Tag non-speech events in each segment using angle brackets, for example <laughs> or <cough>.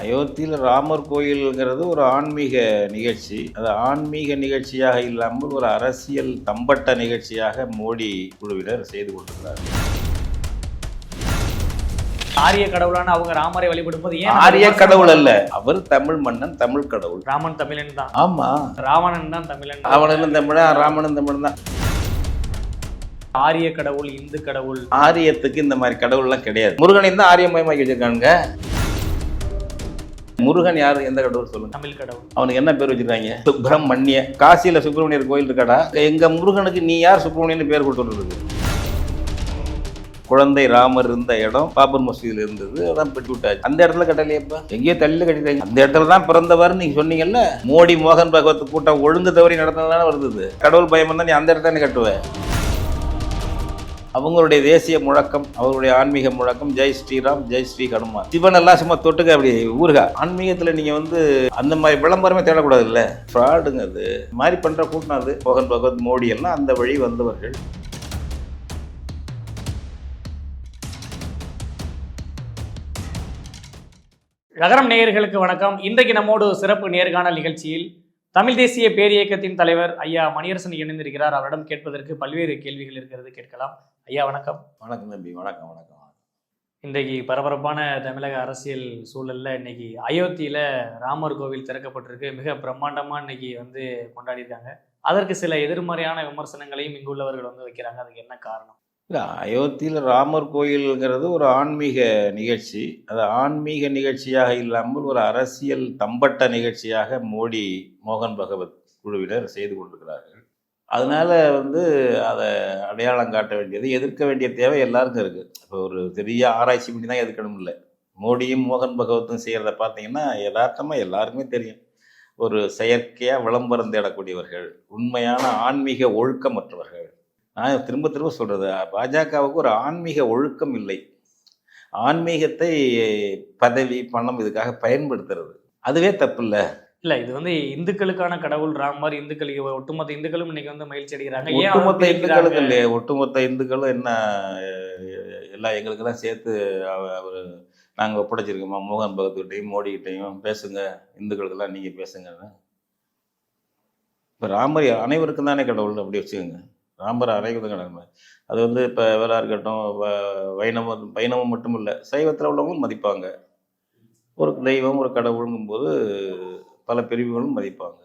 அயோத்தியில் ராமர் கோயில்ங்கிறது ஒரு ஆன்மீக நிகழ்ச்சி. அது ஆன்மீக நிகழ்ச்சியாக இல்லாமல் ஒரு அரசியல் தம்பட்ட நிகழ்ச்சியாக மோடி குழுவினர் செய்து கொண்டிருக்கிறார் ஆரிய கடவுளான அவங்க ராமரை வழிபடும் போது ஏன் ஆரிய கடவுள் அல்ல அவர் தமிழ் மன்னன் தமிழ் கடவுள். ராமன் தமிழன் தான். ஆமா. ராவணன் தான் தமிழன். ராவணனும் தமிழன் ராமனும் தமிழ் தான். ஆரிய கடவுள் இந்து கடவுள். ஆரியத்துக்கு இந்த மாதிரி கடவுள்லாம் கிடையாது. முருகனை தான் ஆரியமயமாக்கி வச்சிருக்காங்க முருகன் யாரு? எந்த கடவுள் சொல்லுங்க. தமிழ் கடவுள். அவனுக்கு என்ன பேர் வச்சிருக்காங்க? சுப்பிரமணிய. காசியில சுப்பிரமணியர் கோயில் இருக்காடா? எங்க முருகனுக்கு நீ யார் சுப்பிரமணியன் பேர் கொடுத்துருக்கு குழந்தை ராமர் இருந்த இடம் பாபர் மசூதியில் இருந்தது அதான் பெற்று விட்டாச்சு. அந்த இடத்துல கட்டலையப்பா எங்கேயோ தள்ளி கட்டிட்டாங்க. அந்த இடத்துல தான் பிறந்தவர் நீங்க சொன்னீங்கல்ல? மோடி மோகன் பகவத் கூட்டம் ஒழுங்கு தவறி நடத்தினதானே வருது கடவுள் பயம் இருந்தா நீ அந்த இடத்துல கட்டுவ? அவங்களுடைய தேசிய முழக்கம் அவருடைய ஆன்மீக முழக்கம் ஜெய் ஸ்ரீராம் ஜெய் ஸ்ரீ ஹனுமான். சிவன் எல்லாம் சும்மா தொட்டுக்க அப்படி ஊருகா ஆன்மீகத்தில் நீங்கள் வந்து அந்த மாதிரி விளம்பரமே தேடக்கூடாது இல்லை ஃப்ராடுங்க அது. மாதிரி பண்ணுற கூட்டம் அது. மோகன் பகவத் மோடி எல்லாம் அந்த வழி வந்தவர்கள். நகரம் நேயர்களுக்கு வணக்கம். இன்றைக்கு நம்மோடு சிறப்பு நேர்காணல் நிகழ்ச்சியில் தமிழ் தேசிய பேரியக்கத்தின் தலைவர் ஐயா மணியரசன் இணைந்திருக்கிறார். அவரிடம் கேட்பதற்கு பல்வேறு கேள்விகள் இருக்கிறது. கேட்கலாம். ஐயா வணக்கம். வணக்கம் தம்பி வணக்கம் வணக்கம். இன்றைக்கு பரபரப்பான தமிழக அரசியல் சூழல்ல இன்னைக்கு அயோத்தியில ராமர் கோவில் திறக்கப்பட்டிருக்கு. மிக பிரம்மாண்டமா இன்னைக்கு வந்து கொண்டாடிருக்காங்க அதற்கு சில எதிர்மறையான விமர்சனங்களையும் இங்குள்ளவர்கள் வந்து வைக்கிறாங்க. அதுக்கு என்ன காரணம்? இல்ல அயோத்தியில் ராமர் கோயில்ங்கிறது ஒரு ஆன்மீக நிகழ்ச்சி. அது ஆன்மீக நிகழ்ச்சியாக இல்லாமல் ஒரு அரசியல் தம்பட்ட நிகழ்ச்சியாக மோடி மோகன் பகவத் குழுவினர் செய்து கொண்டிருக்கிறார்கள். அதனால் வந்து அதை அடையாளம் காட்ட வேண்டியது எதிர்க்க வேண்டிய தேவை எல்லாருக்கும் இருக்குது இப்போ ஒரு பெரிய ஆராய்ச்சி பண்ணி தான் எதிர்க்கணும் இல்லை. மோடியும் மோகன் பகவத்தும் செய்கிறத பார்த்தீங்கன்னா யதார்த்தமாக எல்லாருக்குமே தெரியும். ஒரு செயற்கையாக விளம்பரம் தேடக்கூடியவர்கள் உண்மையான ஆன்மீக ஒழுக்கமற்றவர்கள். நான் திரும்ப திரும்ப சொல்கிறது பாஜகவுக்கு ஒரு ஆன்மீக ஒழுக்கம் இல்லை. ஆன்மீகத்தை பதவி பணம் இதுக்காக பயன்படுத்துறது. அதுவே தப்பு இல்லை. இல்ல இது வந்து இந்துக்களுக்கான கடவுள் ராமர் இந்துக்களுக்கு ஒட்டுமொத்த இந்துக்களும் இன்னைக்கு வந்து மகிழ்ச்சி அடைகிறாங்க. ஒட்டுமொத்த இந்துக்களுக்கு? இல்லையே ஒட்டுமொத்த இந்துக்களும் என்ன எல்லாம் எங்களுக்கெல்லாம் சேர்த்து அவர் நாங்கள் ஒப்படைச்சிருக்கோமா? மோகன் பகத்கிட்டையும் மோடிக்கிட்டையும் பேசுங்க இந்துக்களுக்கெல்லாம் நீங்கள் பேசுங்கன்னு இப்போ ராமர் அனைவருக்கும் தானே கடவுள் அப்படி வச்சுக்கோங்க. ராமர் அனைவருக்கும் கடவுள். அது வந்து இப்போ வேறா இருக்கட்டும் வைணவம் வைணவம் மட்டும் இல்லை சைவத்தில் உள்ளவங்களும் மதிப்பாங்க. ஒரு தெய்வம் ஒரு கடவுளுங்கும் போது பல பிரிவுகளும் மதிப்பாங்க.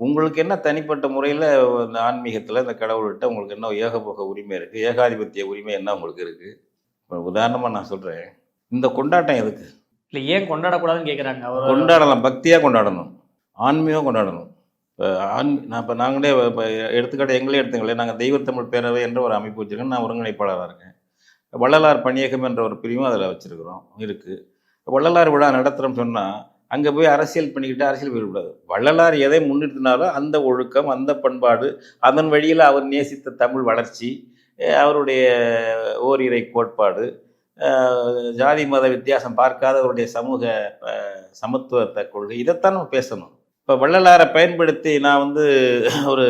உங்களுக்கு என்ன தனிப்பட்ட முறையில் இந்த ஆன்மீகத்தில் இந்த கடவுள்கிட்ட உங்களுக்கு என்ன ஏகபோக உரிமை இருக்குது ஏகாதிபத்திய உரிமை என்ன உங்களுக்கு இருக்குது இப்போ உதாரணமாக நான் சொல்கிறேன் இந்த கொண்டாட்டம் எதுக்கு? இல்ல ஏன் கொண்டாடக்கூடாதுன்னு கேக்குறாங்க? அவர் கொண்டாடலாம். பக்தியாக கொண்டாடணும். ஆன்மீகம் கொண்டாடணும். இப்போ ஆன் நான் இப்போ நாங்களே இப்போ எடுத்துக்காட்டு எங்களே எடுத்துங்களேன். நாங்கள் தெய்வத்தமிழ் பேரவை என்ற ஒரு அமைப்பு வச்சுருக்கோம். நான் ஒருங்கிணைப்பாளராக இருக்கேன். வள்ளலார் பணியகம் என்ற ஒரு பிரிவும் அதில் வச்சுருக்குறோம். இருக்குது வள்ளலார் விழா நடத்துகிறோம்னு சொன்னால் அங்கே போய் அரசியல் பண்ணிக்கிட்டு அரசியல் போயிடக்கூடாது. வள்ளலார் எதை முன்னிறுத்தினாரோ அந்த ஒழுக்கம் அந்த பண்பாடு அதன் வழியில் அவர் நேசித்த தமிழ் வளர்ச்சி அவருடைய ஓரிரை கோட்பாடு ஜாதி மத வித்தியாசம் பார்க்காத அவருடைய சமூக சமத்துவத்தை கொள்கை இதைத்தான் நம்ம பேசணும். இப்போ வள்ளலாரை பயன்படுத்தி நான் வந்து ஒரு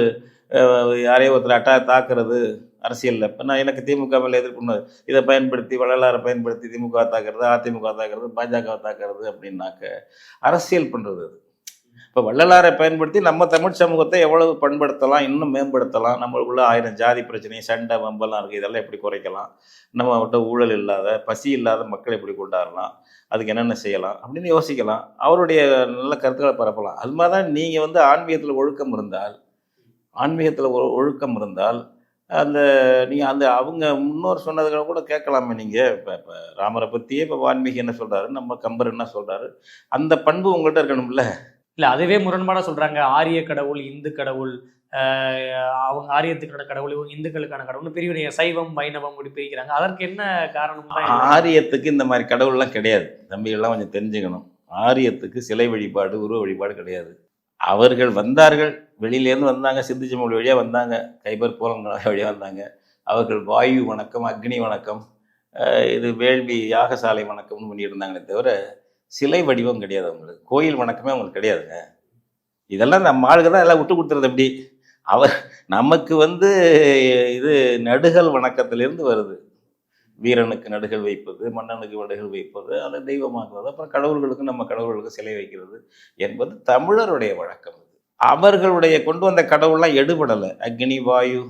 யாரையோ ஒருத்தர் அட்டா தாக்குறது அரசியலில். இப்போ நான் எனக்கு திமுக மேலே எதிர்ப்புன்னு இதை பயன்படுத்தி வள்ளலாரை பயன்படுத்தி திமுக தாக்குறது அதிமுக தாக்குறது பாஜக தாக்குறது அப்படின்னாக்க அரசியல் பண்ணுறது அது. இப்போ வள்ளலாரை பயன்படுத்தி நம்ம தமிழ் சமூகத்தை எவ்வளவு பண்படுத்தலாம் இன்னும் மேம்படுத்தலாம் நம்மளுக்குள்ள ஆயிரம் ஜாதி பிரச்சனை சண்டை வம்பெல்லாம் இருக்குது இதெல்லாம் எப்படி குறைக்கலாம் நம்ம விட்ட ஊழல் இல்லாத பசி இல்லாத மக்கள் எப்படி கொண்டாடலாம் அதுக்கு என்னென்ன செய்யலாம் அப்படின்னு யோசிக்கலாம். அவருடைய நல்ல கருத்துக்களை பரப்பலாம். அது மாதிரி தான் நீங்கள் வந்து ஆன்மீகத்தில் ஒழுக்கம் இருந்தால் ஆன்மீகத்தில் ஒ- ஒழுக்கம் இருந்தால் அந்த நீங்கள் அந்த அவங்க முன்னோர் சொன்னதுகளை கூட கேட்கலாமே நீங்கள் இப்போ இப்போ ராமரை பற்றியே இப்போ வால்மீகி என்ன சொல்கிறாரு நம்ம கம்பர் என்ன சொல்கிறாரு அந்த பண்பு உங்கள்கிட்ட இருக்கணும்ல? இல்ல அதுவே முரண்பாடா சொல்றாங்க. ஆரிய கடவுள் இந்து கடவுள் அவங்க ஆரியத்துக்கான கடவுள் இவங்க இந்துக்களுக்கான கடவுள் பிரிவினை சைவம் வைணவம் இப்படி பிரிக்கிறாங்க. அதற்கு என்ன காரணம்? ஆரியத்துக்கு இந்த மாதிரி கடவுள்லாம் கிடையாது. தம்பிகள்லாம் கொஞ்சம் தெரிஞ்சுக்கணும். ஆரியத்துக்கு சிலை வழிபாடு உருவ வழிபாடு கிடையாது. அவர்கள் வந்தார்கள் வெளியிலேருந்து வந்தாங்க சிந்துச்சமொழி வழியாக வந்தாங்க கைபர் போலங்கள் வழியாக வந்தாங்க. அவர்கள் வாயு வணக்கம் அக்னி வணக்கம் இது வேள்வி யாகசாலை வணக்கம்னு பண்ணிட்டு இருந்தாங்களே தவிர சிலை வடிவம் கிடையாது அவங்களுக்கு. கோயில் வணக்கமே அவங்களுக்கு கிடையாதுங்க. இதெல்லாம் நம்ம ஆளுங்க தான் எல்லாம் விட்டு கொடுத்துருது அப்படி அவர் நமக்கு வந்து இது நடுகள் வணக்கத்திலேருந்து வருது. வீரனுக்கு நடுகள் வைப்பது மன்னனுக்கு நடுகள் வைப்பது அதை தெய்வமாக்குவது அப்புறம் கடவுள்களுக்கு நம்ம கடவுள்களுக்கு சிலை வைக்கிறது என்பது தமிழருடைய வழக்கம் இது. அவர்களுடைய கொண்டு வந்த கடவுள்லாம் எடுபடலை. அக்னி வாயு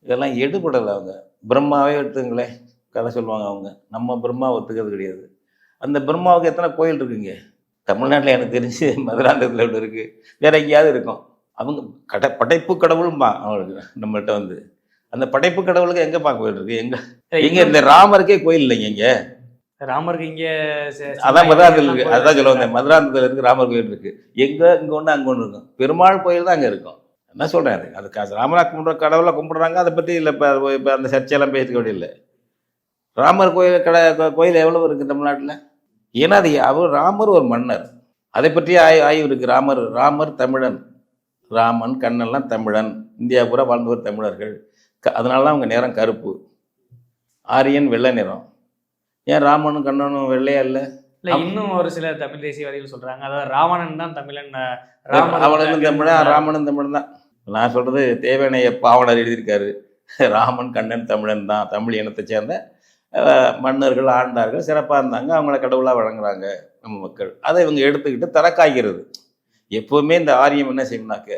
இதெல்லாம் எடுபடலை அவங்க. பிரம்மாவே எடுத்துங்களேன் கதை சொல்லுவாங்க அவங்க. நம்ம பிரம்மா ஒத்துக்கிறது கிடையாது. அந்த பிரம்மாவுக்கு எத்தனை கோயில் இருக்குங்க? தமிழ்நாட்டில் எனக்கு தெரிஞ்சு மதுராந்தகத்தில் ஒன்று இருக்குது வேற எங்கேயாவது இருக்கும். அவங்க கட படைப்பு கடவுளும்பா அவங்களுக்கு நம்மகிட்ட வந்து. அந்த படைப்பு கடவுளுக்கு எங்கப்பா கோயில் இருக்கு? எங்க எங்க இந்த ராமருக்கே கோயில் இல்லைங்க இங்க. ராமருக்கு இங்க அதான் மதுராந்தகத்தில் இருக்கு. அதான் சொல்ல வந்தேன். மதுராந்தகத்தில் இருக்கு ராமர் கோயில் இருக்கு. எங்க இங்க ஒன்று அங்க ஒன்று இருக்கும். பெருமாள் கோயில் தான் அங்க இருக்கும். என்ன சொல்றேன் அது. ராமரா கும்பிட்ற கடவுளை கும்பிடுறாங்க அதை பத்தி இல்லை. இப்போ அந்த சர்ச்சையெல்லாம் பேசிக்க வேண்டியதில்லை. ராமர் கோயில் கட கோயில் எவ்வளவு இருக்கு தமிழ்நாட்டில்? ஏன்னா அது அவர் ராமர் ஒரு மன்னர். அதை பற்றி ஆய் ஆய்வு இருக்கு. ராமர் ராமர் தமிழன். ராமன் கண்ணன்லாம் தமிழன். இந்தியா பூரா வாழ்ந்தவர் தமிழர்கள். அதனால தான் அவங்க நிறம் கருப்பு. ஆரியன் வெள்ளை நிறம். ஏன் ராமனும் கண்ணனும் வெள்ளையா இல்லை? இல்ல இன்னும் ஒரு சில தமிழ் தேசியவாதிகள் சொல்றாங்க. அதாவது ராவணன் தான் தமிழன் வந்து தமிழன் ராமனும் தமிழன் தான். நான் சொல்றது தேவனைய பாவனர் எழுதியிருக்காரு. ராமன் கண்ணன் தமிழன் தான். தமிழ் இனத்தை சேர்ந்த மன்னர்கள் ஆண்டார்கள் சிறப்பாக இருந்தாங்க. அவங்கள கடவுளாக வழங்குறாங்க நம்ம மக்கள். அதை இவங்க எடுத்துக்கிட்டு தரக்காய்கிறது. எப்போவுமே இந்த ஆரியம் என்ன செய்யணும்னாக்க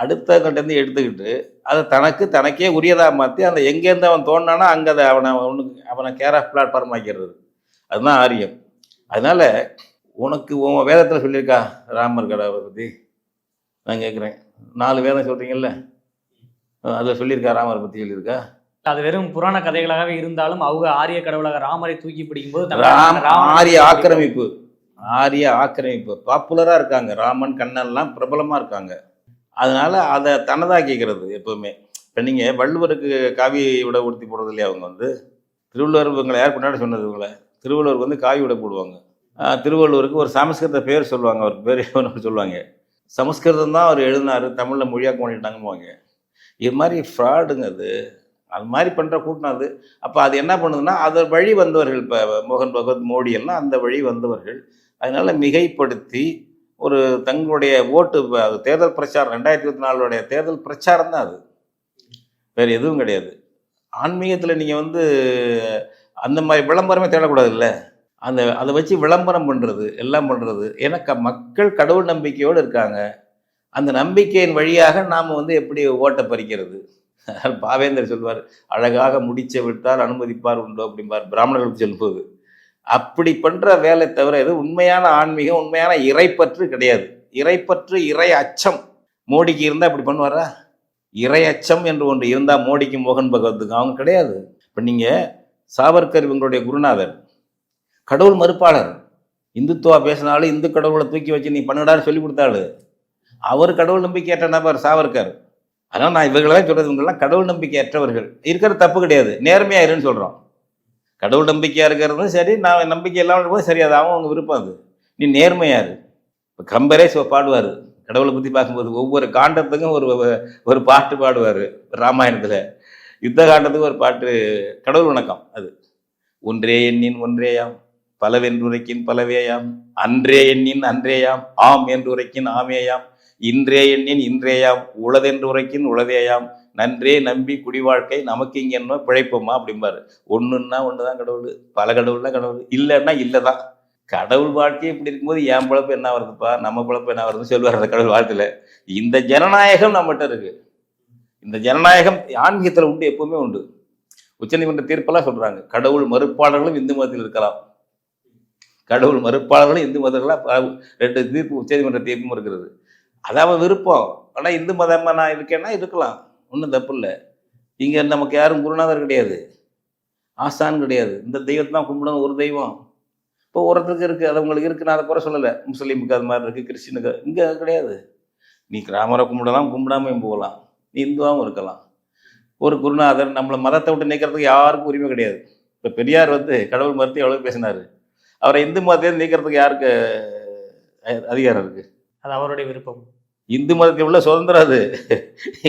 அடுத்த கட்டேருந்து எடுத்துக்கிட்டு அதை தனக்கு தனக்கே உரியதாக மாற்றி அந்த எங்கேருந்து அவன் தோணுனானோ அங்கே அதை அவனை அவனுக்கு அவனை கேர் ஆஃப் பிளாட்ஃபார்ம் ஆக்கிடுறது. அதுதான் ஆரியம். அதனால உனக்கு உன் வேதத்தில் சொல்லியிருக்கா ராமர் கடவுளை பற்றி நான் கேட்குறேன். நாலு வேதம் சொல்கிறீங்கல்ல அதில் சொல்லியிருக்கா ராமரை பற்றி சொல்லியிருக்கா? அது வெறும் புராண கதைகளாகவே இருந்தாலும் அவங்க ஆரிய கடவுளாக ராமரை தூக்கி பிடிக்கும் போது ஆரிய ஆக்கிரமிப்பு. ஆரிய ஆக்கிரமிப்பு. பாப்புலராக இருக்காங்க. ராமன் கண்ணன்லாம் பிரபலமாக இருக்காங்க. அதனால அதை தனதாக்கிக்கிறது எப்பவுமே இப்போ நீங்கள் வள்ளுவருக்கு காவி விட உடுத்தி போடுறது இல்லையா அவங்க வந்து? திருவள்ளுவர் இவங்களை யார் பின்னாடி சொன்னது இவங்களை? திருவள்ளுவருக்கு வந்து காவி விட போடுவாங்க. திருவள்ளுவருக்கு ஒரு சமஸ்கிருத பேர் சொல்லுவாங்க. அவர் பேர் சொல்லுவாங்க. சமஸ்கிருதம் தான் அவர் எழுதினாரு. தமிழில் மொழியாக பண்ணிட்டாங்கன்னுவாங்க இது மாதிரி ஃப்ராடுங்க அது. அது மாதிரி பண்ணுற கூட்டம் அது. அப்போ அது என்ன பண்ணுதுன்னா அதை வழி வந்தவர்கள் இப்போ மோகன் பகவத் மோடி எல்லாம் அந்த வழி வந்தவர்கள். அதனால் மிகைப்படுத்தி ஒரு தங்களுடைய ஓட்டு அது தேர்தல் பிரச்சாரம் ரெண்டாயிரத்தி இருபத்தி நாலுடைய தேர்தல் பிரச்சாரம் தான் அது. வேற எதுவும் கிடையாது. ஆன்மீகத்தில் நீங்கள் வந்து அந்த மாதிரி விளம்பரமே தேடக்கூடாது இல்லை அந்த அதை வச்சு விளம்பரம் பண்ணுறது எல்லாம் பண்ணுறது ஏன்னா க மக்கள் கடவுள் நம்பிக்கையோடு இருக்காங்க. அந்த நம்பிக்கையின் வழியாக நாம் வந்து எப்படி ஓட்டை பறிக்கிறது? பாவேந்தர் சொல்வார் அழகாக முடிச்ச விட்டால் அனுமதிப்பார் உண்டோ? அப்படிம்பார். பிராமணர்களுக்கு சொல்லும்போது. அப்படி பண்ற வேலை தவிர இது உண்மையான ஆன்மீகம் உண்மையான இறைப்பற்று கிடையாது. இறைப்பற்று இறை அச்சம். மோடிக்கு இருந்தால் அப்படி பண்ணுவாரா? இறை அச்சம் என்று ஒன்று இருந்தால் மோடிக்கு மோகன் பகவத்துக்கு அவங்க கிடையாது. இப்போ நீங்கள் சாவர்கர் இவங்களுடைய குருநாதர் கடவுள் மறுப்பாளர். இந்துத்துவா பேசினாலும் இந்து கடவுளை தூக்கி வச்சு நீ பண்ணுடான்னு சொல்லி கொடுத்தாரு அவர் கடவுள் நம்பிக்கையற்ற நபர் சாவர்கர். அதனால் நான் இவர்களெல்லாம் சொல்றது இவங்கெல்லாம் கடவுள் நம்பிக்கையற்றவர்கள். இருக்கிற தப்பு கிடையாது. நேர்மையாயிருன்னு சொல்கிறோம் கடவுள் நம்பிக்கையாக இருக்கிறதும் சரி நான் நம்பிக்கை இல்லாமல் இருக்கும்போது சரி அது அவங்க விருப்பம் அது. நீ நேர்மையார் இப்போ கம்பரே பாடுவார். கடவுளை பற்றி பார்க்கும்போது ஒவ்வொரு காண்டத்துக்கும் ஒரு ஒரு பாட்டு பாடுவார் ராமாயணத்தில். யுத்த காண்டத்துக்கு ஒரு பாட்டு கடவுள் வணக்கம் அது. ஒன்றே எண்ணின் ஒன்றேயாம் பலவென்றுரைக்கின் பலவேயாம் அன்றே எண்ணின் அன்றேயாம் ஆம் என்று உரைக்கின் ஆமேயாம் இன்றே எண்ணின் இன்றேயாம் உளதென்று உரைக்கின் உளதேயாம் நன்றே நம்பி குடிவாழ்க்கை நமக்கு இங்கே என்ன பிழைப்போமா அப்படிம்பாரு. ஒன்று தான் கடவுள் பல கடவுள்னா கடவுள் இல்லைன்னா இல்லை தான் கடவுள் வாழ்க்கையை இப்படி இருக்கும்போது என் பிழப்பு என்ன வருதுப்பா நம்ம பிழப்பு என்ன வருதுன்னு சொல்லுவார் அந்த கடவுள் வாழ்த்துல இந்த ஜனநாயகம் நம்மகிட்ட இருக்கு. இந்த ஜனநாயகம் ஆன்மீகத்தில் உண்டு எப்பவுமே உண்டு. உச்சநீதிமன்ற தீர்ப்பெல்லாம் சொல்றாங்க. கடவுள் மறுப்பாளர்களும் இந்து மதத்தில் இருக்கலாம். கடவுள் மறுப்பாளர்களும் இந்து மதங்களாக ரெண்டு தீர்ப்பு உச்சநீதிமன்ற தீர்ப்பும் இருக்கிறது. அதாவது விருப்பம். ஆனால் இந்து மதமாக நான் இருக்கேன்னா இருக்கலாம். ஒன்றும் தப்பு இல்லை. இங்கே நமக்கு யாரும் குருநாதர் கிடையாது. ஆசான் கிடையாது. இந்த தெய்வத்தை தான் கும்பிடணும் ஒரு தெய்வம். இப்போ ஒருத்தருக்கு இருக்குது அது உங்களுக்கு இருக்குது நான் அதை குறை சொல்லலை. முஸ்லீமுக்கு அது மாதிரி இருக்குது கிறிஸ்டினுக்கு இங்கே கிடையாது. நீ கிராமரை கும்பிடலாம் கும்பிடாமையும் போகலாம். நீ இந்துவாகவும் இருக்கலாம். ஒரு குருநாதர் நம்மளை மதத்தை விட்டு நீக்கிறதுக்கு யாருக்கும் உரிமை கிடையாது. இப்போ பெரியார் வந்து கடவுள் மறுத்து எவ்வளோ பேசினார்? அவரை இந்து மதத்தை நீக்கிறதுக்கு யாருக்கு அதிகாரம் இருக்குது அது அவருடைய விருப்பம். இந்து மதத்தில் உள்ள சுதந்திரம் அது?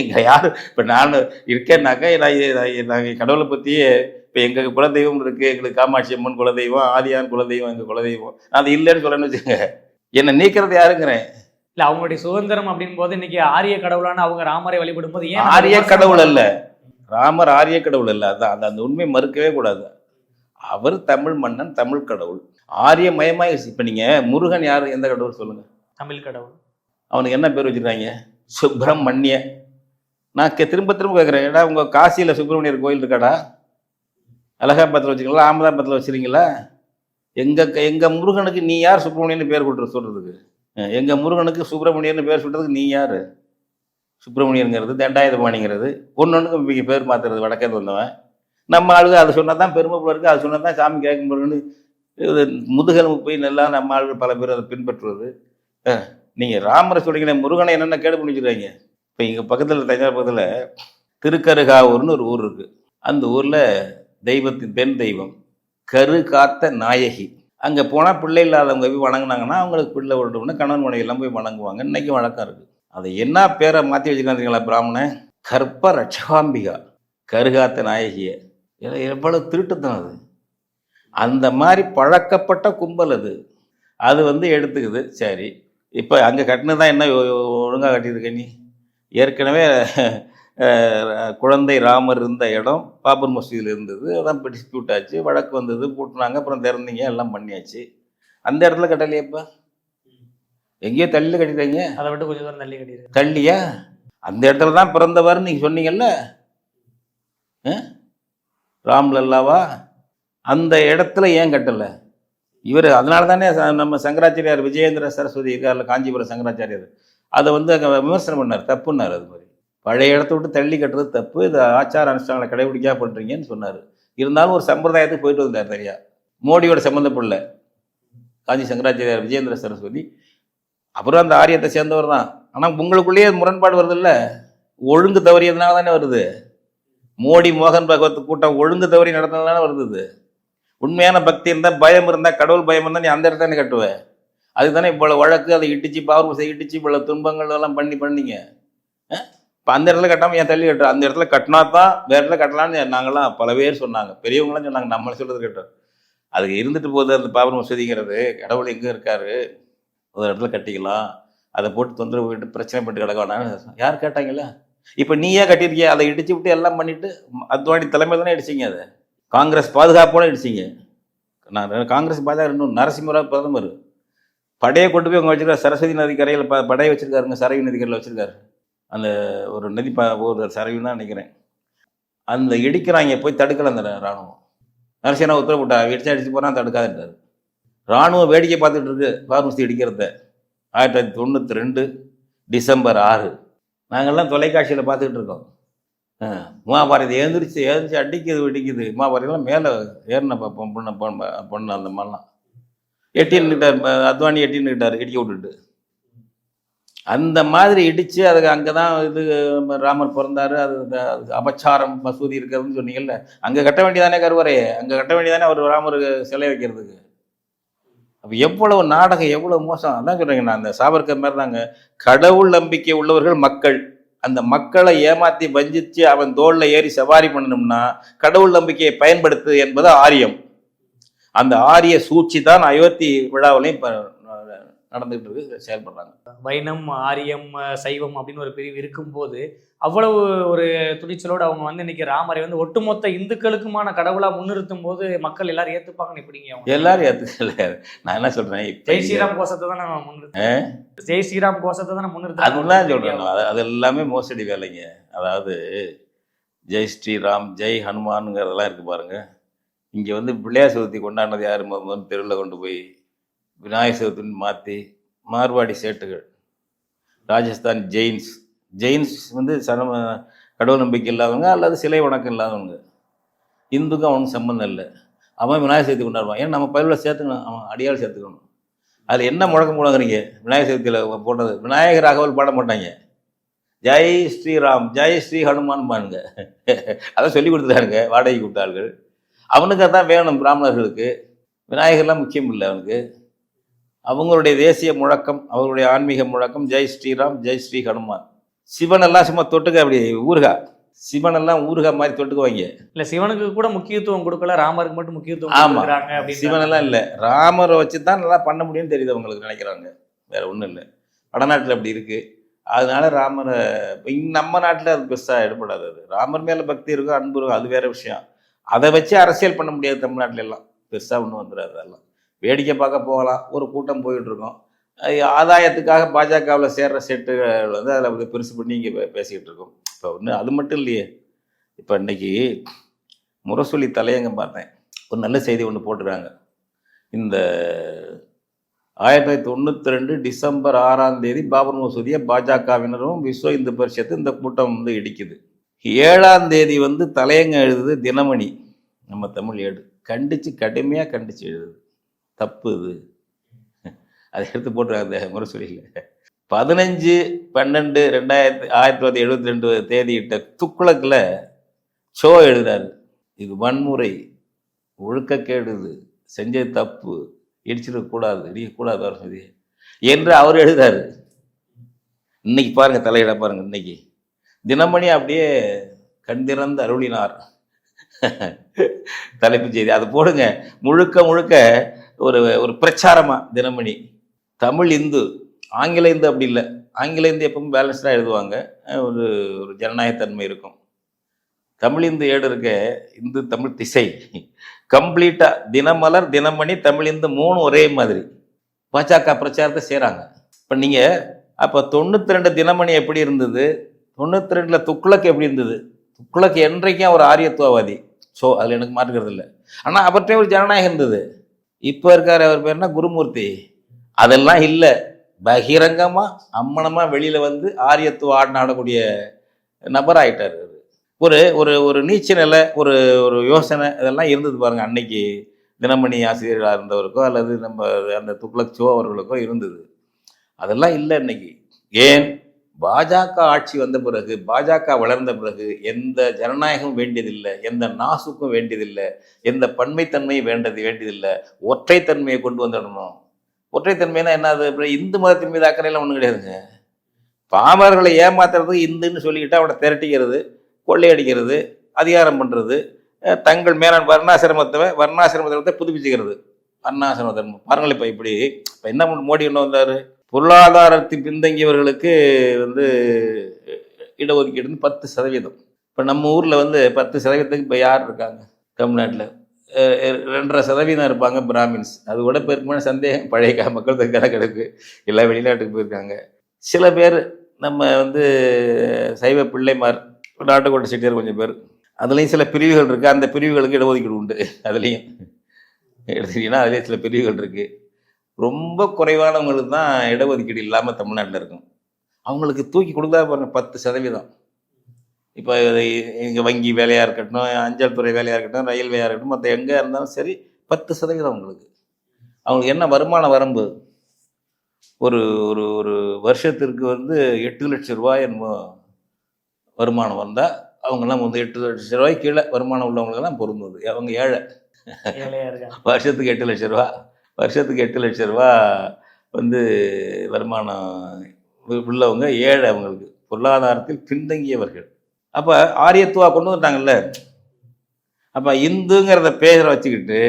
இங்கே யார்? இப்போ நான் இருக்கேன்னாக்கா நான் நாங்கள் கடவுளை பற்றியே இப்போ எங்கள் குலதெய்வம் இருக்குது எங்களுக்கு காமாட்சி அம்மன் குலதெய்வம் ஆதியான் குலதெய்வம் எங்கள் குலதெய்வம். நான் அது இல்லைன்னு சொல்றேன்னு வச்சுக்கோங்க. என்னை நீக்கிறது யாருங்கிறேன்? இல்ல அவங்களுடைய சுதந்திரம் அப்படின் போது இன்னைக்கு ஆரிய கடவுளான அவங்க ராமரை வழிபடும் போது ஏன் ஆரிய கடவுள் அல்ல. ராமர் ஆரிய கடவுள் இல்லை அதான் அந்த அந்த உண்மை மறுக்கவே கூடாது. அவர் தமிழ் மன்னன் தமிழ் கடவுள். ஆரிய மயமாய் இப்போ நீங்கள் முருகன் யார்? எந்த கடவுள் சொல்லுங்கள் தமிழ் கடவுள். அவனுக்கு என்ன பேர் வச்சுருக்காங்க? சுப்பிரமணிய. நான் திரும்ப திரும்ப கேட்குறேன் ஏடா உங்கள் காசியில் சுப்பிரமணியர் கோயில் இருக்காடா? அலகாபாத்தில் வச்சுருக்கீங்களா? அகமதாபாத்தில் வச்சுருக்கீங்களா? எங்கள் எங்கள் முருகனுக்கு நீ யார் சுப்பிரமணியன்னு பேர் கொடுத்து சொல்கிறதுக்கு எங்கள் முருகனுக்கு சுப்பிரமணியன்னு பேர் சொல்கிறதுக்கு நீ யார்? சுப்பிரமணியனுங்கிறது தண்டாயுதபாணிங்கிறது. ஒன்று ஒன்றுக்கு இங்கே பேர் மாற்றுறது வடக்கேந்து வந்தவன் நம்ம ஆளுக அதை சொன்னால் தான் பெருமை போல இருக்குது அது சொன்னால் தான் சாமி கேட்க முருகன்னு இது முதுகெலும்பு போய் நல்லா நம்ம ஆளுகள் பல பேர் அதை பின்பற்றுவது. நீங்கள் ராமரை சொல்றீங்களே முருகனை என்னென்ன கேடு பண்ணிச்சுருக்காங்க இப்போ இங்கே பக்கத்தில் தஞ்சாவூர் பக்கத்தில் திருக்கருகாவூர்னு ஒரு ஊர் இருக்குது அந்த ஊரில் தெய்வத்தின் பெண் தெய்வம் கரு காத்த நாயகி. அங்கே போனால் பிள்ளை இல்லாதவங்க போய் வணங்குனாங்கன்னா அவங்களுக்கு பிள்ளை விடணும்னு கணவன் மனைவி போய் வணங்குவாங்க. இன்னைக்கு வழக்கம் இருக்குது அதை என்ன பேரை மாற்றி வச்சுக்காந்தீங்களா பிராமணன் கற்ப ரட்சகாம்பிகா கருகாத்த நாயகியை. இது எவ்வளவு திருட்டுத்தனம் அது. அந்த மாதிரி பழக்கப்பட்ட கும்பல் அது. அது வந்து எடுத்துக்குது. சரி இப்போ அங்கே கட்டினது தான் என்ன ஒழுங்காக கட்டியிருக்க நீ? ஏற்கனவே <laughs> குழந்தை ராமர் இருந்த இடம் பாபர் மசூதியில் இருந்தது. அதான் இப்போ டிஸ்பியூட் ஆச்சு. வழக்கு வந்தது. பூட்டினாங்க. அப்புறம் திறந்தீங்க. எல்லாம் பண்ணியாச்சு. அந்த இடத்துல கட்டலையப்பா எங்கேயோ தள்ளியில் கட்டிட்டாங்க. அதை விட்டு கொஞ்சம் தூரம் தள்ளி கட்டியிருக்கு தள்ளியா? அந்த இடத்துல தான் பிறந்தவர் நீங்க சொன்னீங்கல்ல? ராம்லல்லாவா? அந்த இடத்துல ஏன் கட்டல? இவர் அதனால தானே ச- நம்ம சங்கராச்சாரியார் விஜயேந்திர சரஸ்வதி இருக்கார்ல காஞ்சிபுரம் சங்கராச்சாரியார். அதை வந்து அங்கே விமர்சனம் பண்ணார் தப்புன்னார் அது மாதிரி. பழைய இடத்த விட்டு தள்ளி கட்டுறது தப்பு இது ஆச்சார அனுஷ்டானங்களை கடைபிடிக்கா பண்ணுறீங்கன்னு சொன்னார். இருந்தாலும் ஒரு சம்பிரதாயத்துக்கு போயிட்டு வந்தார் சரியா? மோடியோட சம்மந்தப்படல காஞ்சி சங்கராச்சாரியார் விஜயேந்திர சரஸ்வதி. அப்புறம் அந்த ஆரியத்தை சேர்ந்தவர் தான். ஆனால் உங்களுக்குள்ளேயே முரண்பாடு வருதில்ல? ஒழுங்கு தவறியதுனால தானே வருது. மோடி மோகன் பகவத் கூட்டம் ஒழுங்கு தவறி நடந்ததுனால வருது இது. உண்மையான பக்தி இருந்தால் பயம் இருந்தால் கடவுள் பயம் இருந்தால் நீ அந்த இடத்துல கட்டுவேன் கட்டுவ. இவ்வளோ வழக்கு அதை இடிச்சு செய்ய இடிச்சு இவ்வளோ துன்பங்கள் எல்லாம் பண்ணி பண்ணீங்க. இப்போ அந்த இடத்துல கட்டாமல் ஏன் தள்ளி கட்டுற அந்த இடத்துல கட்டினா தான் வேற இடத்துல கட்டலாம்னு நாங்களாம் பல பேர் சொன்னாங்க. பெரியவங்களாம் சொன்னாங்க நம்மளை சொல்றது கட்டுறோம் அதுக்கு இருந்துட்டு போகுது அந்த பாபர் மசூதிங்கிறது கடவுள் எங்கே இருக்காரு? ஒரு இடத்துல கட்டிக்கலாம். அதை போட்டு தொந்தரவு போயிட்டு பிரச்சனை பண்ணிட்டு கிடக்க யார் கேட்டாங்கல்ல? இப்போ நீயே கட்டியிருக்கிய? அதை இடிச்சு விட்டு எல்லாம் பண்ணிட்டு அத்வானி தலைமை தானே அடிச்சிங்க அதை? காங்கிரஸ் பாதுகாப்போடு அடிச்சிங்க நான் காங்கிரஸ் பாதுகாப்பு இன்னும் நரசிம்மராவ் பிரதமர். படையை கொண்டு போய் அவங்க வச்சுருக்காரு சரஸ்வதி நதி கரையில் ப படையை வச்சுருக்காருங்க சரவி நதி கரையில் அந்த ஒரு நதி ப ஒரு சரவின்னு தான் நினைக்கிறேன். அந்த இடிக்கிறாங்க போய் தடுக்கலை அந்த ராணுவம். நரசிம்மராவ் உத்தரவு போட்டா இடிச்சு அடிச்சு போறான் தடுக்காதுன்றாரு. ராணுவம் வேடிக்கை பார்த்துட்டு இருக்கு பார்மஸ்தி இடிக்கிறத. ஆயிரத்தி தொள்ளாயிரத்தி தொண்ணூற்றி ரெண்டு டிசம்பர் ஆறு. நாங்கள்லாம் தொலைக்காட்சியில் பார்த்துக்கிட்டு இருக்கோம். மகாபாரதி எழுந்திரிச்சு எழுந்திரிச்சு அடிக்குது வெடிக்குது. மகாபாரதிலாம் மேலே ஏறின பொண்ணு பொண்ணு பொண்ணு அந்த மாதிரிலாம். எட்டின்னுக்கிட்டார் அத்வானி எட்டின்னுக்கிட்டார் இடிக்க விட்டுட்டு. அந்த மாதிரி இடித்து அதுக்கு அங்கே தான் இது ராமர் பிறந்தாரு. அது அதுக்கு அபச்சாரம் மசூதி இருக்கிறதுன்னு சொன்னீங்கல்ல. அங்கே கட்ட வேண்டியதானே கருவறையே அங்கே கட்ட வேண்டியதானே அவர் ராமருக்கு சிலை வைக்கிறதுக்கு? அப்போ எவ்வளவு நாடகம் எவ்வளவு மோசம். அதான் சொல்கிறேங்க நான் அந்த சாவர்கர் மாதிரி தாங்க கடவுள் நம்பிக்கை உள்ளவர்கள் மக்கள். அந்த மக்களை ஏமாத்தி வஞ்சிச்சு அவன் தோல்ல ஏறி சவாரி பண்ணணும்னா கடவுள் நம்பிக்கையை பயன்படுத்து என்பது ஆரியம். அந்த ஆரிய சூழ்ச்சி தான் அயோத்தி விழாவிலையும் நடந்துகிட்டு இருக்கு செயல்படுறாங்க. வைணம் ஆரியம் சைவம் அப்படின்னு ஒரு பிரிவு இருக்கும்போது அவ்வளவு ஒரு துணிச்சலோடு அவங்க வந்து இன்னைக்கு ராமரை வந்து ஒட்டுமொத்த இந்துக்களுக்குமான கடவுளா முன்னிறுத்தும் போது மக்கள் எல்லாரும் ஏத்துப்பாங்கன்னு எப்படிங்க அவங்க? எல்லாரும் ஏத்துக்கல. நான் என்ன சொல்றேன்? இப்ப ஜெய் ஸ்ரீராம் கோஷத்தை தான் நம்ம முன்னிறுத்தோம் ஜெய் ஸ்ரீராம் கோஷத்தை தான் நம்ம முன்னிறுத்தோம் அதுதான் சொல்றேன் நான். அது- எல்லாமே மோசடி வேலைங்க. அதாவது ஜெய் ஸ்ரீராம் ஜெய் ஹனுமானுங்கிறதெல்லாம் இருக்கு பாருங்க. இங்க வந்து பிள்ளையார் சதுர்த்தி கொண்டாடினது யார்? முதல் தெருவில் கொண்டு போய் விநாயகர் சதுர்த்தின்னு மாற்றி மார்வாடி சேட்டுகள். ராஜஸ்தான் ஜெயின்ஸ். ஜெயின்ஸ் வந்து சரம கடவுள் நம்பிக்கை இல்லாதவங்க அல்லது சிலை வணக்கம் இல்லாதவங்க. இந்துக்கும் அவனுக்கு சம்மந்தம் இல்லை. அவன் விநாயகர் சதுர்த்தி கொண்டாடுவான் ஏன்னா நம்ம பயிரில் சேர்த்துக்கணும் அவன் அடியால் சேர்த்துக்கணும். அதில் என்ன முழக்கம் போடுங்கிறீங்க விநாயகர் சதுர்த்தியில் போடுறது. விநாயகர் ராகவல் பாட மாட்டாங்க. ஜெய் ஸ்ரீராம் ஜெய் ஸ்ரீ ஹனுமான் பாருங்க. அதை சொல்லி கொடுத்துட்டாருங்க வாடகை கொடுத்தார்கள் அவனுக்கு அதான் வேணும் பிராமணர்களுக்கு. விநாயகர்லாம் முக்கியம் இல்லை அவனுக்கு. அவங்களுடைய தேசிய முழக்கம் அவர்களுடைய ஆன்மீக முழக்கம் ஜெய் ஸ்ரீராம் ஜெய் ஸ்ரீ ஹனுமான். சிவன் எல்லாம் சும்மா தொட்டுக்க அப்படி ஊறுகா. சிவன் எல்லாம் ஊறுகா மாதிரி தொட்டுக்குவாங்க. இல்ல சிவனுக்கு கூட முக்கியத்துவம் கொடுக்கல ராமருக்கு மட்டும் முக்கியத்துவம் ஆமா. கொடுக்குறாங்க அப்படின்னு சிவன் எல்லாம் இல்லை. ராமரை வச்சு தான் நல்லா பண்ண முடியும்னு தெரியுது அவங்களுக்கு நினைக்கிறாங்க. வேற ஒன்றும் இல்லை. வடநாட்டில் அப்படி இருக்கு. அதனால ராமரை நம்ம நாட்டில் அது பெருசாக எடுபடாது அது. ராமர் மேலே பக்தி இருக்கும் அன்பு இருக்கும் அது வேற விஷயம். அதை வச்சு அரசியல் பண்ண முடியாது தமிழ்நாட்டுல எல்லாம். பெருசாக ஒன்றும் வந்துடாது அதெல்லாம். வேடிக்கை பார்க்க போகலாம். ஒரு கூட்டம் போயிட்டுருக்கோம். ஆதாயத்துக்காக பாஜகவில் சேர்ற செட்டுகள் வந்து அதில் வந்து பெருசு பண்ணி இங்கே பேசிக்கிட்டு இருக்கோம் இப்போ ஒன்று அது மட்டும் இல்லையே. இப்போ இன்றைக்கி முரசொலி தலையங்க பார்த்தேன். ஒரு நல்ல செய்தி ஒன்று போட்டுருக்காங்க. இந்த ஆயிரத்தி தொள்ளாயிரத்தி தொண்ணூற்றி ரெண்டு டிசம்பர் ஆறாம் தேதி பாபர் மசூதியை பாஜகவினரும் விஸ்வ இந்து பரிஷத்து இந்த கூட்டம் வந்து இடிக்குது. ஏழாம் தேதி வந்து தலையங்க எழுதுது தினமணி. நம்ம தமிழ் ஏடு. கண்டித்து கடுமையாக கண்டித்து எழுதுது. தப்பு இது. அதை எடுத்து போட்டுருக்காங்க அந்த முரசொலியில் பதினஞ்சு பன்னெண்டு ரெண்டாயிரத்தி ஆயிரத்தி தொள்ளாயிரத்தி எழுபத்தி ரெண்டு தேதியிட்ட துக்குளக்கில் ஷோ எழுதாரு. இது வன்முறை ஒழுக்கக்கேடுது செஞ்சது தப்பு இடிச்சிடக்கூடாது இடிக்கக்கூடாது சொல்லி. என்று அவர் எழுதாரு. இன்னைக்கு பாருங்க தலையிட பாருங்க இன்னைக்கு. தினமணி அப்படியே கண் திறந்து அருளினார். தலைப்புச் செய்தி. அது போடுங்க. முழுக்க முழுக்க ஒரு ஒரு பிரச்சாரமா தினமணி. தமிழ் இந்து ஆங்கில இந்து அப்படி இல்லை. ஆங்கில இந்து எப்பவும் பேலன்ஸ்டாக எழுதுவாங்க. ஒரு ஒரு ஜனநாயகத்தன்மை இருக்கும். தமிழ் இந்து ஏடு இருக்க இந்து தமிழ் திசை. கம்ப்ளீட்டாக தினமலர் தினமணி தமிழ் இந்து மூணு ஒரே மாதிரி. பாஜக பிரச்சாரத்தை செய்கிறாங்க இப்போ நீங்கள் அப்போ தொண்ணூற்றி ரெண்டு தினமணி எப்படி இருந்தது? தொண்ணூற்றி ரெண்டில் துக்ளக் எப்படி இருந்தது? துக்ளக் என்றைக்கும் ஒரு ஆரியத்துவவாதி. ஸோ அதில் எனக்கு மாற்றுக்கிறது இல்லை. ஆனால் அவர்கிட்ட ஒரு ஜனநாயகம் இருந்தது. இப்போ இருக்கார் அவர் பேர்னா குருமூர்த்தி. அதெல்லாம் இல்லை. பகிரங்கமாக அம்மனமாக வெளியில் வந்து ஆரியத்துவ ஆடின ஆடக்கூடிய நபர் ஆகிட்டார் ஒரு ஒரு ஒரு நீச்ச நிலை ஒரு ஒரு யோசனை இதெல்லாம் இருந்தது பாருங்கள் அன்னைக்கு தினமணி ஆசிரியராக இருந்தவருக்கோ அல்லது நம்ம அந்த துக்ளக் சோ அவர்களுக்கோ இருந்தது. அதெல்லாம் இல்லை இன்னைக்கு. ஏன்? பாஜக ஆட்சி வந்த பிறகு பாஜக வளர்ந்த பிறகு எந்த ஜனநாயகம் வேண்டியதில்லை எந்த நாசுக்கும் வேண்டியதில்லை எந்த பன்மைத்தன்மையும் வேண்டது வேண்டியதில்லை. ஒற்றைத்தன்மையை கொண்டு வந்துடணும் ஒற்றைத்தன்மைனா என்னது அப்புறம் இந்து மதத்தின் மீது அக்கறையெல்லாம் ஒன்றும் கிடையாதுங்க. பாமரர்களை ஏமாத்துறதுக்கு இந்துன்னு சொல்லிக்கிட்டு அவனை திரட்டிக்கிறது கொள்ளையடிக்கிறது அதிகாரம் பண்ணுறது தங்கள் மேலாண் வர்ணாசிரமத்தை வர்ணாசிரமத்தை புதுப்பிச்சுக்கிறது. வர்ணாசிரம தர்மம் பாருங்கள் இப்போ இப்படி. இப்போ என்ன மோடி என்ன வந்தார்? பொருளாதாரத்தில் பின்தங்கியவர்களுக்கு வந்து இடஒதுக்கீடு வந்து பத்து சதவீதம். இப்போ நம்ம ஊரில் வந்து பத்து சதவீதத்துக்கு இப்போ யார் இருக்காங்க? தமிழ்நாட்டில். ரெண்டரை சதவீதம் இருப்பாங்க பிராமின்ஸ். அது கூட பெருக்குமான சந்தேகம். பழைய மக்கள் தொகை கணக்கெடுப்பு. எல்லாம் வெளிநாட்டுக்கு போயிருக்காங்க. சில பேர் நம்ம வந்து சைவ பிள்ளைமார் நாட்டுக்கோட்டை செட்டியார் கொஞ்சம் பேர். அதுலேயும் சில பிரிவுகள் இருக்குது அந்த பிரிவுகளுக்கு இடஒதுக்கீடு உண்டு. அதுலேயும். எடுத்துக்கிட்டிங்கன்னா அதுலேயும் சில பிரிவுகள் இருக்குது ரொம்ப குறைவானவங்களுக்கு தான் இடஒதுக்கீடு இல்லாமல் தமிழ்நாட்டில் இருக்கும். அவங்களுக்கு தூக்கி கொடுத்தா பாருங்க பத்து சதவீதம். இப்போ இங்கே வங்கி வேலையாக இருக்கட்டும் அஞ்சல் துறை வேலையாக இருக்கட்டும் ரயில்வேயாக இருக்கட்டும் மற்ற எங்கே இருந்தாலும் சரி பத்து சதவீதம் அவங்களுக்கு. அவங்களுக்கு என்ன வருமான வரம்பு? ஒரு ஒரு ஒரு வருஷத்திற்கு வந்து எட்டு லட்சம் ரூபாய் என்னமோ வருமானம் வந்தால் அவங்கெல்லாம் வந்து எட்டு லட்சம் ரூபாய் கீழே வருமானம் உள்ளவங்களுக்கெல்லாம் பொருந்துது. அவங்க ஏழை. வருஷத்துக்கு எட்டு லட்ச ரூபா. வருஷத்துக்கு எட்டு லட்ச ரூபா வந்து வருமானம் உள்ளவங்க ஏழை அவங்களுக்கு. பொருளாதாரத்தில் பின்தங்கியவர்கள். அப்போ ஆரியத்துவா கொண்டு வந்துட்டாங்கல்ல? அப்போ இந்துங்கிறத பேரை வச்சுக்கிட்டு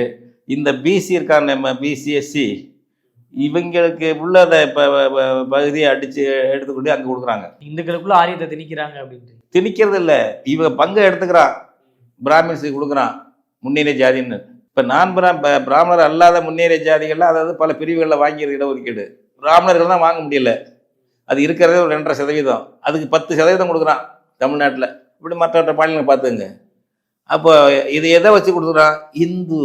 இந்த பிசி இருக்காங்க நம்ம பிசிஎஸ்சி இவங்களுக்கு உள்ளதை இப்போ பகுதியை அடித்து எடுத்துக்கொண்டு அங்கே கொடுக்குறாங்க. இந்துக்களுக்குள்ள ஆரியத்தை திணிக்கிறாங்க அப்படின்ட்டு. திணிக்கிறது இல்லை இவங்க பங்கை எடுத்துக்கிறான். பிராமின்ஸுக்கு கொடுக்குறான். முன்னேறிய ஜாதின்னு. இப்போ நான் பிரா பிராமணர் அல்லாத முன்னேறிய ஜாதிகள்லாம் அதாவது பல பிரிவுகளில் வாங்கியிருக்கு இடஒதுக்கீடு பிராமணர்கள் தான் வாங்க முடியல. அது இருக்கிறதே ஒரு ரெண்டரை சதவீதம். அதுக்கு பத்து சதவீதம் கொடுக்குறான் தமிழ்நாட்டில். இப்படி மற்ற மற்ற மாநிலங்களை பார்த்துங்க அப்போ இது எதை வச்சு கொடுக்குறான்? இந்து.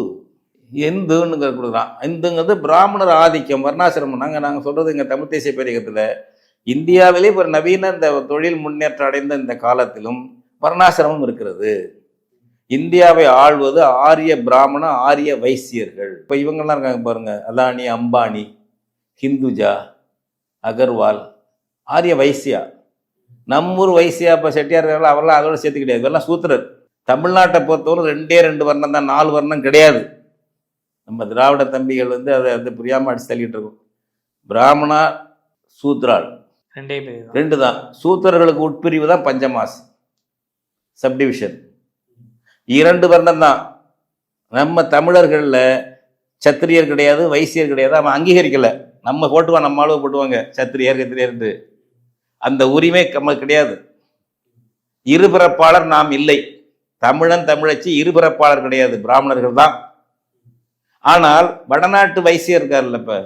இந்துன்னு கொடுக்குறான். இந்துங்கிறது பிராமணர் ஆதிக்கம் வர்ணாசிரமம். நாங்கள் நாங்கள் சொல்கிறது எங்கள் தமிழ் தேசிய பேரியக்கத்தில் இந்தியாவிலே ஒரு நவீன இந்த தொழில் முன்னேற்றம் அடைந்த இந்த காலத்திலும் வர்ணாசிரமம் இருக்கிறது. இந்தியாவை ஆள்வது ஆரிய பிராமண ஆரிய வைசியர்கள். இப்போ இவங்கெல்லாம் இருக்காங்க பாருங்க. அதானி அம்பானி ஹிந்துஜா அகர்வால் ஆரிய வைசியா. நம்மூர் வைசியா இப்போ செட்டியார் இருக்காங்களா, அவரெல்லாம் அதோட சேர்த்து கிடையாது இவெல்லாம் சூத்திரர். தமிழ்நாட்டை பொறுத்தவரை ரெண்டே ரெண்டு வர்ணம் தான் நாலு வர்ணம் கிடையாது. நம்ம திராவிட தம்பிகள் வந்து அதை வந்து புரியாமல் அடிச்சு தள்ளிட்டு இருக்கோம். பிராமணா சூத்ராள். ரெண்டே ரெண்டு தான். சூத்திரர்களுக்கு உட்பிரிவு தான் பஞ்சமாஸ். சப்டிவிஷன். இரண்டு வருடம் தான் நம்ம தமிழர்களில் சத்திரியர் கிடையாது வைசியர் கிடையாது அவன் அங்கீகரிக்கல. நம்ம போட்டுவான் நம்ம அளவு போட்டுவாங்க சத்திரியர் கத்திரியர்ன்ட்டு அந்த உரிமை நமக்கு கிடையாது. இருபிறப்பாளர் நாம் இல்லை. தமிழன் தமிழச்சி இருபிறப்பாளர் கிடையாது பிராமணர்கள் தான். ஆனால் வடநாட்டு வைசியர் இருக்கார்ல இப்போ.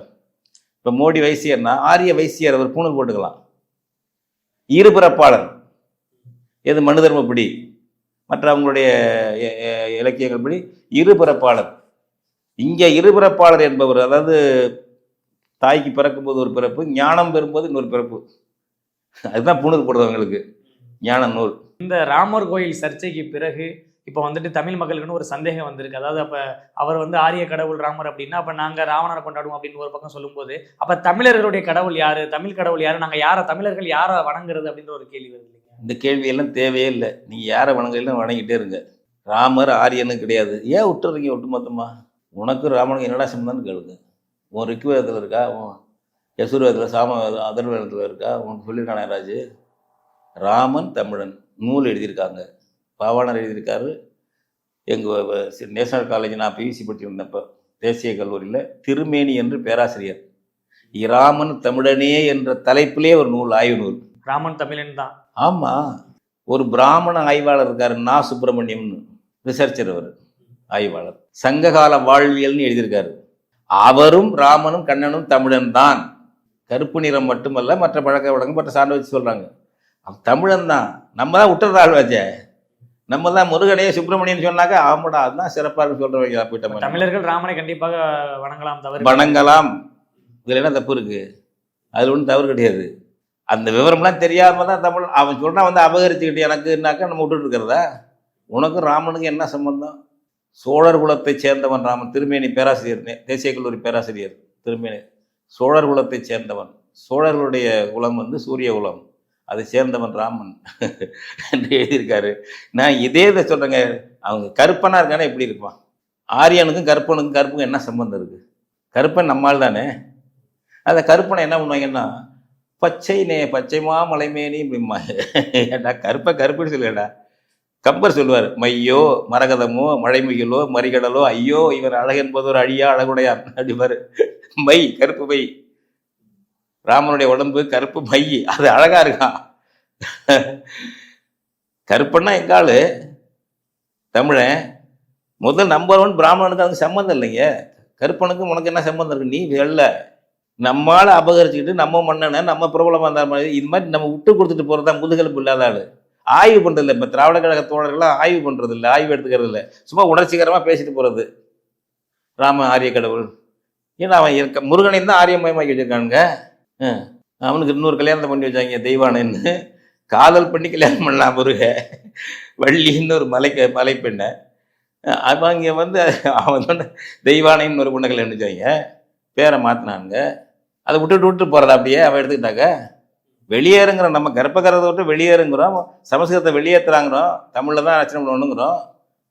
இப்போ மோடி வைசியர்னா ஆரிய வைசியர் அவர் பூணு போட்டுக்கலாம். இருபிறப்பாளர். எது மனு தர்மப்படி மற்ற அவங்களுடைய இலக்கியங்கள் படி இருபிறப்பாளர். இங்கே இருபிறப்பாளர் என்பவர் அதாவது தாய்க்கு பிறக்கும்போது ஒரு பிறப்பு ஞானம் பெறும்போது இன்னொரு பிறப்பு. அதுதான் புணுது போடுறவங்களுக்கு ஞான நூல். இந்த ராமர் கோயில் சர்ச்சைக்கு பிறகு இப்போ வந்துட்டு தமிழ் மக்களுக்குன்னு ஒரு சந்தேகம் வந்திருக்கு. அதாவது அப்போ அவர் வந்து ஆரிய கடவுள் ராமர் அப்படின்னா அப்போ நாங்கள் ராவணரை கொண்டாடுவோம் அப்படின்னு ஒரு பக்கம் சொல்லும்போது அப்போ தமிழர்களுடைய கடவுள் யார்? தமிழ் கடவுள் யார்? நாங்கள் யாரை தமிழர்கள் யாரை வணங்குறது அப்படின்ற ஒரு கேள்வி வருது இந்த கேள்வியெல்லாம் தேவையே இல்லை. நீங்கள் யாரை வணங்கலாம் வணங்கிட்டே இருங்க. ராமர் ஆரியனும் கிடையாது. ஏன் விட்டுறீங்க ஒட்டுமொத்தமா? உனக்கு ராமனுக்கு என்னடா சம்பந்தம்னு கேளுங்க. உன் ரிக்குவேதத்தில் இருக்கா? உன் யசுர்வேதத்தில் சாம அதர்வேதத்தில் இருக்கா? உனக்கு சொல்லியிருக்கானே ராஜு ராமன் தமிழன். நூல் எழுதியிருக்காங்க. பாவாணர் எழுதியிருக்காரு. எங்கள் நேஷனல் காலேஜ் நான் பியூசி படிச்சிருந்தப்போ தேசிய கல்லூரியில் திருமேனி என்று பேராசிரியர். இராமன் தமிழனே என்ற தலைப்பிலே ஒரு நூல் ஆய்வு நூல். ராமன் தமிழன் தான். ஆமா. ஒரு பிராமண ஆய்வாளர் இருக்காரு நா. சுப்பிரமணியம்னு. ரிசர்ச்சர் அவர் ஆய்வாளர். சங்ககால வாழ்வியல்னு எழுதியிருக்காரு. அவரும் ராமனும் கண்ணனும் தமிழன் தான். கருப்பு நிறம் மட்டுமல்ல மற்ற பழக்க வழக்கம் மற்ற சான்று வச்சு சொல்றாங்க. அவன் தமிழன் தான். நம்ம தான் விட்டுறது ஆழ்வாச்சே. நம்ம தான் முருகனையே சுப்பிரமணியன் சொன்னாக்க ஆமாடா அதுதான் சிறப்பாக இருக்கு சொல்றவங்க போயிட்ட தமிழர்கள் ராமனை கண்டிப்பாக வணங்கலாம் தவிர வணங்கலாம். இதுல என்ன தப்பு இருக்கு? அதுல ஒன்றும் தவறு கிடையாது. அந்த விவரம்லாம் தெரியாம தான் தமிழ் அவன் சொன்னால் வந்து அபகரிச்சுக்கிட்டு எனக்குனாக்கா நம்ம விட்டுட்டு இருக்கிறதா? உனக்கும் ராமனுக்கு என்ன சம்பந்தம்? சோழர் குலத்தை சேர்ந்தவன் ராமன் திருமேனி பேராசிரியர் தேசிய கல்லூரி பேராசிரியர் திருமேனி. சோழர் குலத்தை சேர்ந்தவன். சோழர்களுடைய குலம் வந்து சூரிய குலம். அதை சேர்ந்தவன் ராமன். என்று எழுதியிருக்காரு. நான் இதே இதை சொல்கிறேங்க அவங்க கருப்பனாக இருக்கானே எப்படி இருப்பான்? ஆரியனுக்கும் கருப்பனுக்கும் கருப்புக்கும் என்ன சம்பந்தம் இருக்குது கருப்பன் நம்மால் தானே அந்த கருப்பனை என்ன பண்ணுவாங்கன்னா பச்சை நே பச்சை மாமலைமேனி அப்படிமா ஏண்டா கருப்பை கருப்புன்னு சொல்லுடா கம்பர் சொல்லுவார் மையோ மரகதமோ மழைமுகிலோ மறிகடலோ ஐயோ இவர் அழகென்பது ஒரு அழியா அழகுடையார். அப்படிப்பாரு மை கருப்பு மை. ராமனுடைய உடம்பு கருப்பு மை அது அழகா இருக்கான் கருப்பன்னா எங்காலு தமிழன். முதல் நம்பர் ஒன் பிராமணனுக்கு அதுக்கு சம்மந்தம் இல்லைங்க. கருப்பனுக்கும் உனக்கு என்ன சம்மந்தம் இருக்கு? நீ வெள்ள. நம்மால் அபகரிச்சுக்கிட்டு நம்ம மன்னனை நம்ம பிரபலமாக இருந்தால் மாதிரி இது மாதிரி நம்ம விட்டு கொடுத்துட்டு போகிறதா தான் முதுகெலும்பு இல்லாத ஆள். ஆய்வு பண்ணுறதில்ல இப்போ திராவிட கழக தோழர்கள்லாம் ஆய்வு பண்ணுறதில்ல இல்லை ஆய்வு எடுத்துக்கிறது இல்லை. சும்மா உணர்ச்சிகரமாக பேசிட்டு போகிறது ராம ஆரிய கடவுள். ஏன்னா அவன் இருக்க முருகனையும் தான் ஆரியமயமாக்கி வச்சுருக்கானுங்க. அவனுக்கு இன்னொரு கல்யாணத்தை பண்ணி வச்சாங்க தெய்வானன்னு. காதல் பண்ணி கல்யாணம் பண்ணலாம் முருக. வள்ளின்னு ஒரு மலை மலை பெண்ணை அவங்க வந்து அவன் சொன்ன தெய்வானைன்னு ஒரு பொண்ணை கல்யாணம் வச்சாங்க. பேரை மாற்றினாங்க அதை விட்டுட்டு விட்டு போகிறதா அப்படியே அவன் எடுத்துக்கிட்டாங்க. வெளியேறுங்கிற நம்ம கர்ப்பகரத்தை விட்டு வெளியேறுங்கிறோம். சமஸ்கிருதத்தை வெளியேற்றுறாங்கிறோம் தமிழில் தான் ரச்சனை பண்ணணுங்கிறோம்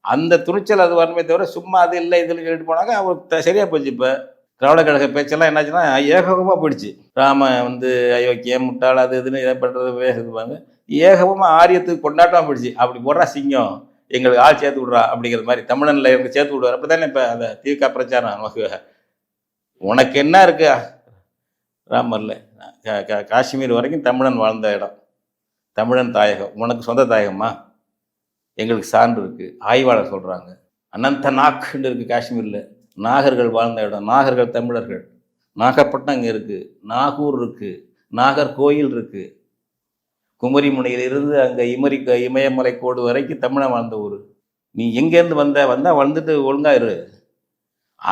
அந்த துணிச்சல் அது வரணுமே தவிர சும்மா அது இல்லை இதுன்னு சொல்லிட்டு போனாங்க அவர் சரியாக போச்சு இப்போ. திராவிட கழக பேச்செல்லாம் என்னாச்சுன்னா ஏகபமாக போயிடுச்சு. ராம வந்து அயோக்கியம் முட்டாள் அது இதுன்னு இதை பண்ணுறது பேசுவாங்க ஏகபமாக ஆரியத்துக்கு கொண்டாட்டமாக போயிடுச்சு. அப்படி போடுறா சிங்கம். எங்களுக்கு ஆள் சேர்த்து விட்றா அப்படிங்கிற மாதிரி தமிழனில் எனக்கு சேர்த்து விடுவார். அப்போ தானே இப்போ அந்த திமுக பிரச்சாரம் நமக்கு உனக்கு என்ன இருக்கு? ராமரில். காஷ்மீர் வரைக்கும் தமிழன் வாழ்ந்த இடம். தமிழன் தாயகம். உனக்கு சொந்த தாயகமா? எங்களுக்கு சான்று இருக்குது ஆய்வாளர் சொல்கிறாங்க அனந்த நாக்குன்னு இருக்குது காஷ்மீரில். நாகர்கள் வாழ்ந்த இடம். நாகர்கள் தமிழர்கள். நாகப்பட்டினம் இங்கே இருக்குது நாகூர் இருக்குது நாகர்கோயில் இருக்குது குமரிமுனையிலிருந்து அங்கே இமரி இமயமலை கோடு வரைக்கும் தமிழன் வாழ்ந்த ஊர். நீ எங்கேருந்து வந்த? வந்தால் வந்துட்டு ஒழுங்காயிரு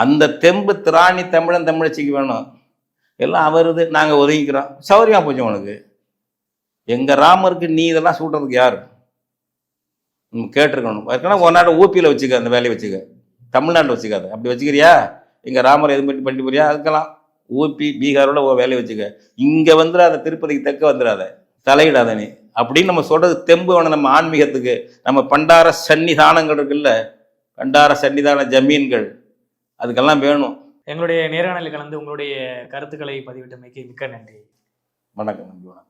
அந்த தெம்பு திராணி தமிழன் தமிழச்சிக்கு வேணும். எல்லாம் அவருது நாங்கள் ஒதுங்கிக்கிறோம். சௌரியமாக போச்சு உனக்கு எங்கள் ராமருக்கு நீ இதெல்லாம் சூட்டுறதுக்கு யார்? ம், கேட்டிருக்கணும். ஏற்கனவே ஒரு நாட்டை ஊப்பியில் வச்சுக்க அந்த வேலையை வச்சுக்க. தமிழ்நாட்டில் வச்சுக்காத. அப்படி வச்சுக்கிறியா? எங்கள் ராமர் எது பண்ணி பண்ணி போறியா? அதுக்கெல்லாம் ஊபி பீகாரோட ஓ வேலையை வச்சுக்க. இங்கே வந்துடாத திருப்பதிக்கு தக்க வந்துடாத தலையிடாத நீ. அப்படின்னு நம்ம சொல்றது தெம்பு வேணும் நம்ம ஆன்மீகத்துக்கு. நம்ம பண்டார சன்னிதானங்கள் இருக்குல்ல? பண்டார சன்னிதான ஜமீன்கள். அதுக்கெல்லாம் வேணும். எங்களுடைய நேர்காணலில் கலந்து உங்களுடைய கருத்துக்களை பதிவிட்டமைக்கு மிக்க நன்றி. வணக்கம் நன்றி வணக்கம்.